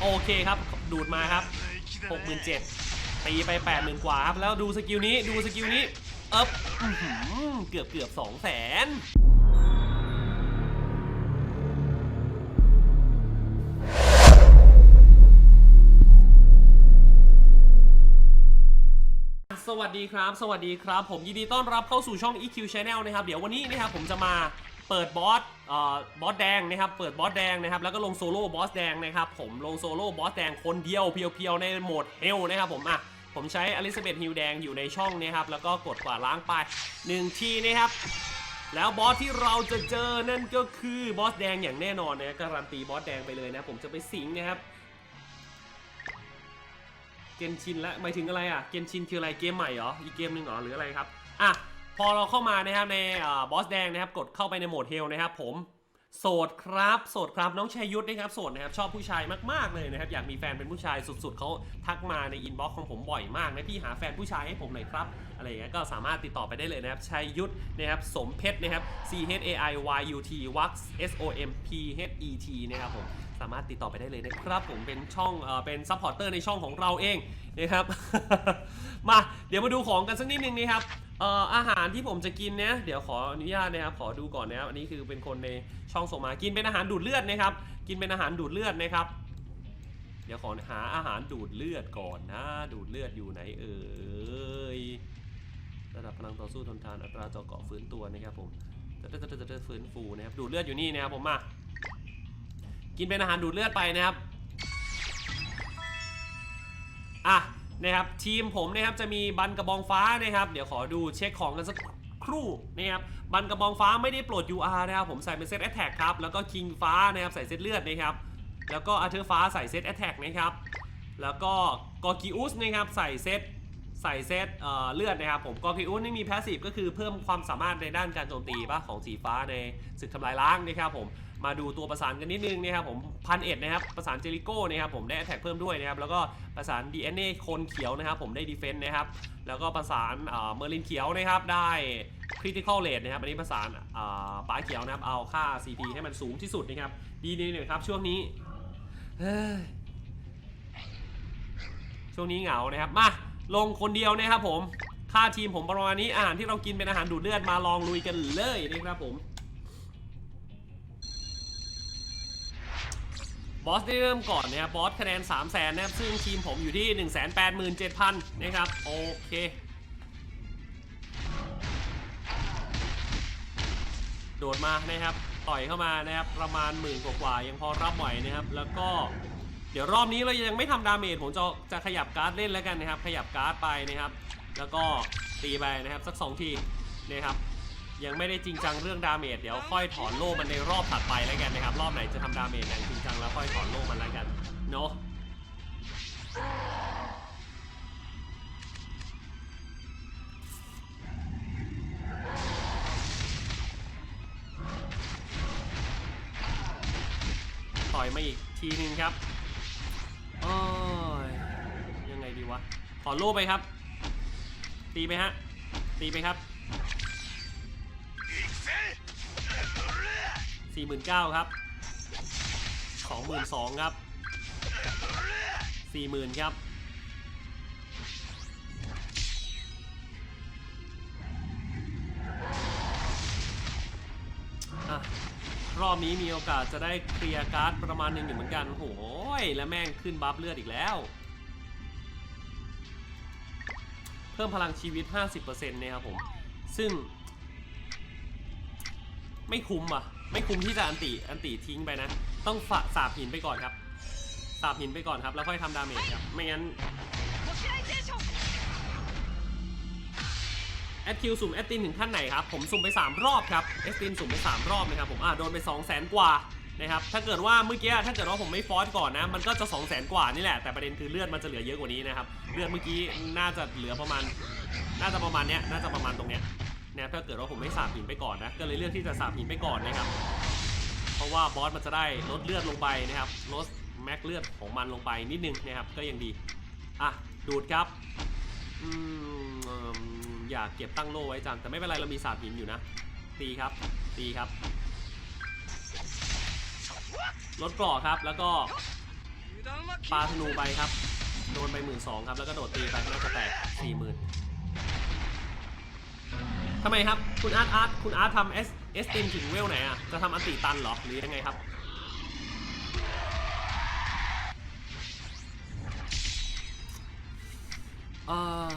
โอเคครับ ดูดมาครับ 67,000ตีไป80,000กว่าครับ แล้วดูสกิลนี้ดูสกิลนี้เอ๊บเกือบเกือบ2 0 0 0 0 0สวัสดีครับ สวัสดีครับ ผมยินดีต้อนรับเข้าสู่ช่อง EQ Channel นะครับ เดี๋ยววันนี้นะครับผมจะมา เปิดบอสเอ่อบอสแดงนะครับเปิดบอสแดงนะครับแล้วก็ลงโซโล่บอสแดงนะครับผมลงโซโล่บอสแดงคนเดียวเพียวๆในโหมดเฮลนะครับผมอะผมใช้อลิซาเบธฮิลแดงอยู่ในช่องนี้ครับแล้วก็กดกวาล้างไปหนึ่งทีนะครับแล้วบอสที่เราจะเจอนั่นก็คือบอสแดงอย่างแน่นอนนะการันตีบอสแดงไปเลยนะผมจะไปสิงนะครับเกนชินและหมายถึงอะไรอะเกนชินคืออะไรเกมใหม่เหรออีกเกมหนึ่งเหรอหรืออะไรครับอะ พอเราเข้ามานะครับในบอสแดงนะครับกดเข้าไปในโหมดเฮลนะครับผมโสดครับโสดครับน้องชัยยุทธนะครับโสดนะครับชอบผู้ชายมากๆเลยนะครับอยากมีแฟนเป็นผู้ชายสุดๆเขาทักมาในอินบ็อกซ์ของผมบ่อยมากนะพี่หาแฟนผู้ชายให้ผมหน่อยครับอะไรอย่างเงี้ยก็สามารถติดต่อไปได้เลยนะครับชัยยุทธนะครับสมเพชรนะครับ C H A I Y U T Wax S O M P H E T นะครับผมสามารถติดต่อไปได้เลยนะครับผมเป็นช่องเอ่อเป็นซัพพอร์เตอร์ในช่องของเราเองนะครับมาเดี๋ยวมาดูของกันสักนิดนึงนะครับ เอ่ออาหารที่ผมจะกินเนี่ยเดี๋ยวขออนุญาตนะครับขอดูก่อนนะครับอันนี้คือเป็นคนในช่องส่งมากินเป็นอาหารดูดเลือดนะครับ กินเป็นอาหารดูดเลือดนะครับ เดี๋ยวขอหาอาหารดูดเลือดก่อนนะดูดเลือดอยู่ไหนเอ่ยระดับพลังต่อสู้ทนทานอัตราเจาะเกาะฟื้นตัวนะครับผมจะจะจะจะฟื้นฟูนะครับดูดเลือดอยู่นี่นะครับผมมากินเป็นอาหารดูดเลือดไปนะครับอะ นะครับทีมผมนะครับจะมีบันกระบองฟ้านะครับ เดี๋ยวขอดูเช็คของกันสักครู่นะครับบันกระบองฟ้าไม่ได้ปลด UR นะครับผมใส่เป็นเซตแอตแทกครับแล้วก็คิงฟ้านะครับใส่เซตเลือดนะครับแล้วก็อาเธอร์ฟ้าใส่เซตแอตแทกนะครับแล้วก็กอกิอุสนะครับใส่เซตใส่เซตเอ่อเลือดนะครับผมกอกิอุสนี่มีแพสซีฟก็คือเพิ่มความสามารถในด้านการโจมตีป่ะของสีฟ้าในศึกทำลายล้างนะครับผม มาดูตัวประสานกันนิดนึงนะครับผมพันเอ็ดนะครับประสานเจริโก้นะครับผมได้แท็กเพิ่มด้วยนะครับแล้วก็ประสาน DNA คนเขียวนะครับผมได้ดีเฟนต์นะครับแล้วก็ประสานเอ่อเมอร์ลินเขียวนะครับได้คริติคอลเลทนะครับอันนี้ประสานอ่อป้าเขียวนะครับเอาค่า CP ให้มันสูงที่สุดนะครับดีนิดหนึ่งครับช่วงนี้ช่วงนี้เหงานะครับมาลงคนเดียวนะครับผมค่าทีมผมประมาณนี้อาหารที่เรากินเป็นอาหารดูดเลือดมาลองลุยกันเลยนะครับผม บอสได้เริ่มก่อนนะครับบอสคะแนน 3 0 0แสนนะครับ ซึ่งทีมผมอยู่ที่ 1 8 7 0 0 0 นะครับ โอเค โดดมานะครับ ต่อยเข้ามานะครับ ประมาณหมื่นกว่าๆยังพอรับไหวนะครับ แล้วก็เดี๋ยวรอบนี้เรายังไม่ทำดาเมจผมจะจะขยับการ์ดเล่นแล้วกันนะครับ ขยับการ์ดไปนะครับ แล้วก็ตีไปนะครับ สักสองทีนะครับ ยังไม่ได้จริงจังเรื่องดาเมจเดี๋ยวค่อยถอนโล่มันในรอบถัดไปแล้วกันนะครับ รอบไหนจะทำดาเมจอย่างจริงจังแล้วค่อยถอนโล่มันแล้วกันเนาะต่อยมาอีกทีนึงครับโอ้ยยังไงดีวะ ถอนโล่ไปครับ ตีไปฮะ ตีไปครับ สี่หมื่นเก้าครับสองหมื่นสองครับสี่หมื่นครับรอบนี้มีโอกาสจะได้เคลียร์การ์ดประมาณหนึ่งอยู่เหมือนกันโอ้ยแล้วแม่งขึ้นบัฟเลือดอีกแล้ว เพิ่มพลังชีวิต 50%เนี่ยครับผม ซึ่ง ไม่คุ้มอะ ไม่คุ้มที่จะอันติอันติทิ้งไปนะ ต้องฝาสาบหินไปก่อนครับ สาบหินไปก่อนครับ แล้วค่อยทำดาเมจครับ ไม่งั้นแอดคิวสุ่มแอดตินถึงขั้นไหนครับ ผมสุ่มไป 3 รอบครับแอดตินสุ่มไป 3 รอบนะครับผมอะโดนไป 2 0 0 0 0 0 กว่านะครับถ้าเกิดว่าเมื่อกี้ถ้าเกิดว่าผมไม่ฟอสก่อนนะ มันก็จะ 2 0 0 0 0 0 กว่านี่แหละ แต่ประเด็นคือเลือดมันจะเหลือเยอะกว่านี้นะครับ เลือดเมื่อกี้น่าจะเหลือประมาณ น่าจะประมาณเนี้ย น่าจะประมาณตรงเนี้ย นะถ้าเกิดว่าผมไม่สาบหินไปก่อนนะก็เลยเลือกที่จะสาบหินไปก่อนนะครับ เพราะว่าบอสมันจะได้ลดเลือดลงไปนะครับลดแม็กเลือดของมันลงไปนิดนึงนะครับ ก็ยังดีอะดูดครับอืมอยากเก็บตั้งโล่ไว้จังแต่ไม่เป็นไรเรามีสาบหินอยู่นะ ตีครับตีครับลดกรอครับแล้วก็ปาธนูไปครับโดนไปหมื่นสองครับแล้วก็โดดตีไปน่าจะแตกสี่หมื่น ทำไมครับ คุณอาร์ตอาร์ตคุณอาร์ตทำเอสเอสติมถึงเวลไหนอะ จะทำอันติตันหรอ หรือยังไงครับ เอ่อ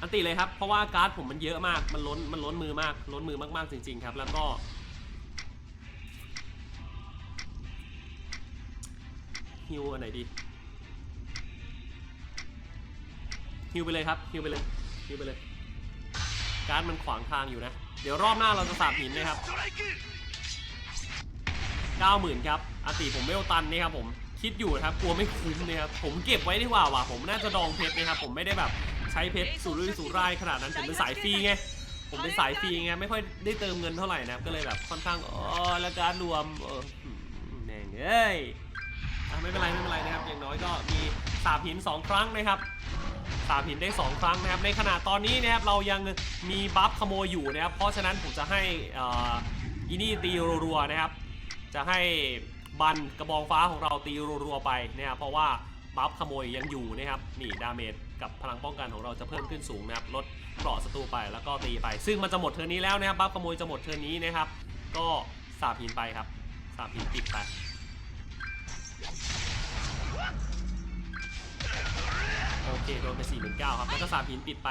อันติเลยครับ เพราะว่าการ์ดผมมันเยอะมาก มันล้น มันล้นมือมาก ล้นมือมาก ๆ จริง ๆ ครับ แล้วก็ฮิวอันไหนดี ฮิวไปเลยครับฮิวไปเลยฮิวไปเลย การ์ดมันขวางทางอยู่นะ เดี๋ยวรอบหน้าเราจะสาบหินนะครับ90,000ครับอติผมไม่เอาตันนะครับผมคิดอยู่ครับกลัวไม่คุ้มนะครับผมเก็บไว้ดีกว่าว่ะผมน่าจะดองเพชรนะครับผมไม่ได้แบบใช้เพชรสุรุ่ยสุร่ายขนาดนั้นผมเป็นสายฟรีไงผมเป็นสายฟรีไงไม่ค่อยได้เติมเงินเท่าไหร่นะก็เลยแบบค่อนข้างอ๋อแล้วการรวมเออแม่งเอ้ยไม่เป็นไรไม่เป็นไรนะครับอย่างน้อยก็มีสาบหิน 2 ครั้งนะครับ สาบหินได้ 2 ครั้งนะครับ ในขณะตอนนี้นะครับเรายังมีบัฟขโมยอยู่นะครับ เพราะฉะนั้นผมจะให้เอ่ออีนี่ตีรัวๆนะครับ จะให้บันกระบองฟ้าของเราตีรัวๆไปนะครับเพราะว่าบัฟขโมยยังอยู่นะครับนี่ดาเมจกับพลังป้องกันของเราจะเพิ่มขึ้นสูงนะครับลดเกราะศัตรูไปแล้วก็ตีไป ซึ่งมันจะหมดเทิร์นี้แล้วนะครับบัฟขโมยจะหมดเทิร์นนี้นะครับ ก็สาบหินไปครับสาบหินปิดไป โอเคโดนไป4ี่หมื่นเก้าครับ แล้วก็สามหินปิดไป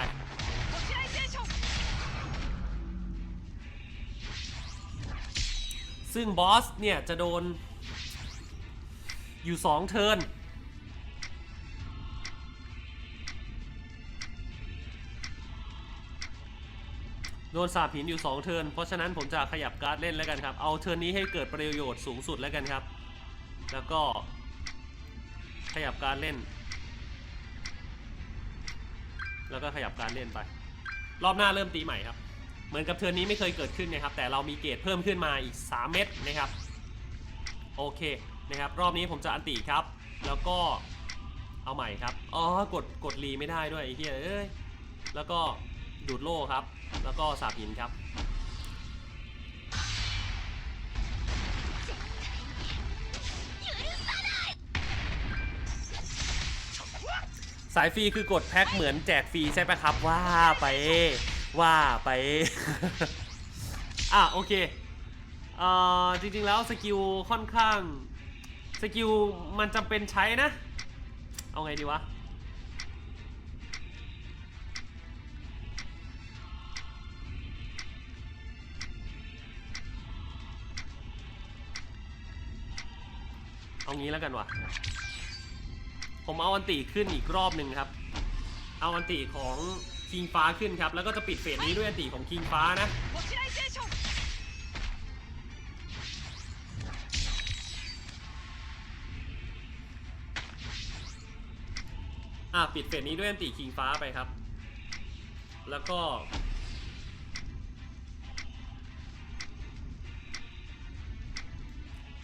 ซึ่งบอสเนี่ย จะโดน อยู่ 2 เทิร์นโดนสาบหินอยู่ 2 เทิร์นเพราะฉะนั้นผมจะขยับการ์ดเล่นแล้วกันครับ เอาเทิร์นนี้ให้เกิดประโยชน์สูงสุดแล้วกันครับ แล้วก็ขยับการเล่น แล้วก็ขยับการเล่นไป รอบหน้าเริ่มตีใหม่ครับ เหมือนกับเทิร์นนี้ไม่เคยเกิดขึ้นนะครับ แต่เรามีเกรดเพิ่มขึ้นมาอีก 3 เม็ดนะครับ โอเคนะครับ รอบนี้ผมจะอันตีครับ แล้วก็เอาใหม่ครับ อ๋อ กด กดรีไม่ได้ด้วยไอ้เหี้ยเอ้ย แล้วก็ดูดโล่ครับ แล้วก็สาบหินครับ สายฟรีคือกดแพ็คเหมือนแจกฟรีใช่ไหมครับ ว่าไปว่าไป อะโอเคเอ่อจริงๆแล้วสกิลค่อนข้างสกิลมันจำเป็นใช้นะ เอาไงดีวะเอางี้แล้วกันวะ ผมเอาอันตีขึ้นอีกรอบหนึ่งครับ เอาอันตีของคิงฟ้าขึ้นครับ แล้วก็จะปิดเฟสนี้ด้วยอันตีของคิงฟ้านะปิดเฟสนี้ด้วยอันตีคิงฟ้าไปครับ แล้วก็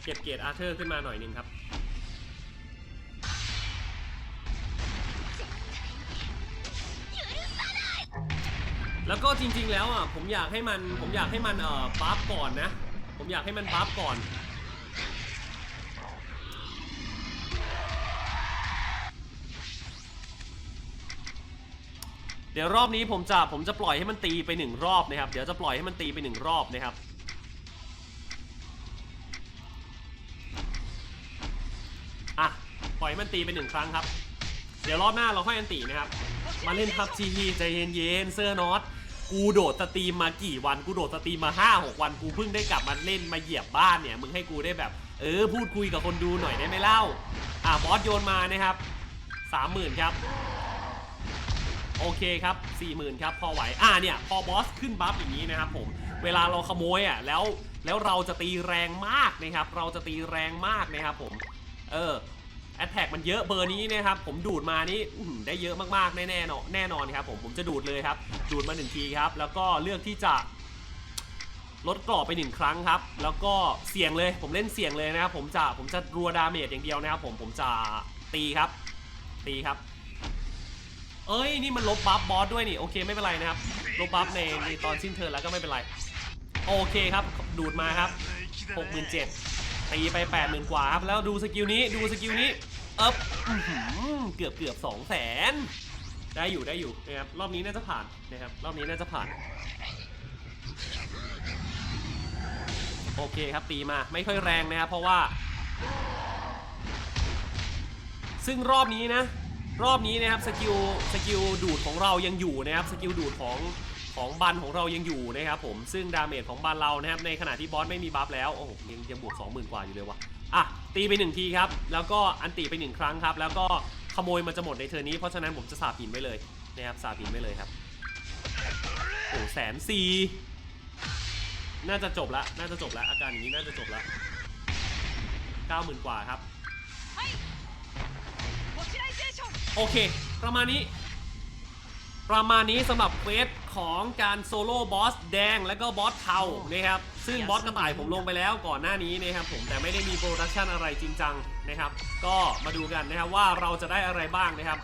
เก็บเกียรติอาร์เธอร์ขึ้นมาหน่อยนึงครับ แล้วก็จริง ๆ แล้วอะผมอยากให้มันผมอยากให้มันเอ่อบัฟก่อนนะ ผมอยากให้มันบัฟก่อนเดี๋ยวรอบนี้ผมจะผมจะปล่อยให้มันตีไปหนึ่งรอบนะครับ เดี๋ยวจะปล่อยให้มันตีไปหนึ่งรอบนะครับ อะ ปล่อยให้มันตีไปหนึ่งครั้งครับ เดี๋ยวรอบหน้าเราค่อยอันตีนะครับ มาเล่นพับจีใจเย็นๆเซอร์นอต กูโดดสตรีมมากี่วันกูโดดสตรีมมา5 6วันกูเพิ่งได้กลับมาเล่นมาเหยียบบ้านเนี่ยมึงให้กูได้แบบ เออพูดคุยกับคนดูหน่อยได้ไหมเล่า อะบอสโยนมานะครับ30,000ครับ โอเคครับ40,000ครับพอไหวอ่าเนี่ยพอบอสขึ้นบัฟอย่างนี้นะครับผมเวลาเราขโมยอะแล้วแล้วเราจะตีแรงมากนะครับ เราจะตีแรงมากนะครับผม เออ แอตแทกมันเยอะเบอร์นี้นะครับผมดูดมานี่ได้เยอะมากๆแน่ๆเนาะแน่นอนครับผมผมจะดูดเลยครับ ดูดมาหนึ่งทีครับ แล้วก็เลือกที่จะลดกรอบไปหนึ่งครั้งครับ แล้วก็เสี่ยงเลยผมเล่นเสี่ยงเลยนะครับผมจะผมจะรัวดาเมจอย่างเดียวนะครับผมผมจะตีครับ ตีครับ เอ้ยนี่มันลบบัฟบอสด้วยนี่โอเคไม่เป็นไรนะครับลบบัฟในในตอนสิ้นเทอร์แล้วก็ไม่เป็นไร โอเคครับ ดูดมาครับหกหมื่นเจ็ด ตีไป8ปดหมื่นกว่าครับแล้วดูสกิลนี้ดูสกิลนี้เอ๊บเกือบเกือบสองแสนได้อยู่ได้อยู่นะครับรอบนี้น่าจะผ่านนะครับรอบนี้น่าจะผ่าน โอเคครับตีมาไม่ค่อยแรงนะครับเพราะว่า ซึ่งรอบนี้นะ รอบนี้นะครับสกิลสกิลดูดของเรายังอยู่นะครับสกิลดูดของ ของบันของเรายังอยู่นะครับผมซึ่งดาเมจของบันเรานะครับในขณะที่บอสไม่มีบัฟแล้วโอ้โหยังยังบวก20,000 กว่าอยู่เลยวะ่ะอะตีไป1ทีครับแล้วก็อันตีไป1ครั้งครับแล้วก็ขโมยมันจะหมดในเทอร์นี้เพราะฉะนั้นผมจะสาบหินไปเลยนะครับสาบหินไปเลยครับโอ้แสนสี่น่าจะจบละน่าจะจบละอาการอย่างนี้น่าจะจบละเก้าหมื่นกว่าครับ โอเค ประมาณนี้ ประมาณนี้สำหรับเควสของการโซโล่บอสแดงและก็บอสเทานะครับซึ่งบอสกระต่ายผมลงไปแล้วก่อนหน้านี้นะครับผมแต่ไม่ได้มีโปรดักชันอะไรจริงจังนะครับ ก็มาดูกันนะครับว่าเราจะได้อะไรบ้างนะครับ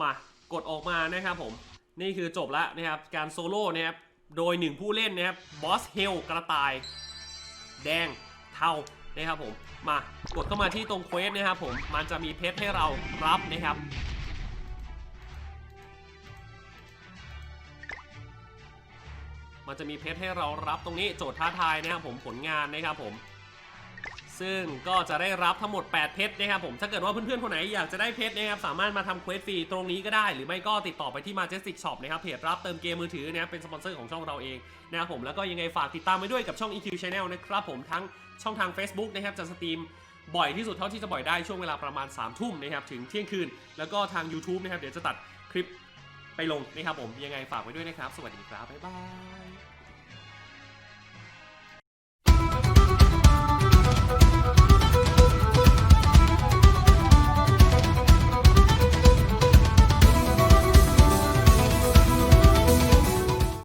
มากดออกมานะครับผมนี่คือจบแล้วนะครับการโซโล่นะครับโดยหนึ่งผู้เล่นนะครับบอสเฮลกระต่าย แดงเทานะครับผมมากดเข้ามาที่ตรงเควสนะครับผมมันจะมีเพชรให้เรารับนะครับ มันจะมีเพชรให้เรารับตรงนี้โจทย์ท้าทายนะครับผมผลงานนะครับผม ซึ่งก็จะได้รับทั้งหมด 8 เพชรนะครับผมถ้าเกิดว่าเพื่อนๆคนไหนอยากจะได้เพชรนะครับสามารถมาทำเควสฟรีตรงนี้ก็ได้ หรือไม่ก็ติดต่อไปที่ Majestic Shop นะครับเพจรับเติมเกมมือถือนะครับเป็นสปอนเซอร์ของช่องเราเองนะครับผมแล้วก็ยังไงฝากติดตามไปด้วยกับช่อง EQ Channel นะครับผมทั้งช่องทาง Facebook นะครับจะสตรีมบ่อยที่สุดเท่าที่จะบ่อยได้ช่วงเวลาประมาณ3ามทุ่มนะครับถึงเที่ยงคืน แล้วก็ทาง YouTube นะครับเดี๋ยวจะตัดคลิปไปลงนะครับผมยังไงฝากไว้ด้วยนะครับ สวัสดีครับ บ๊ายบาย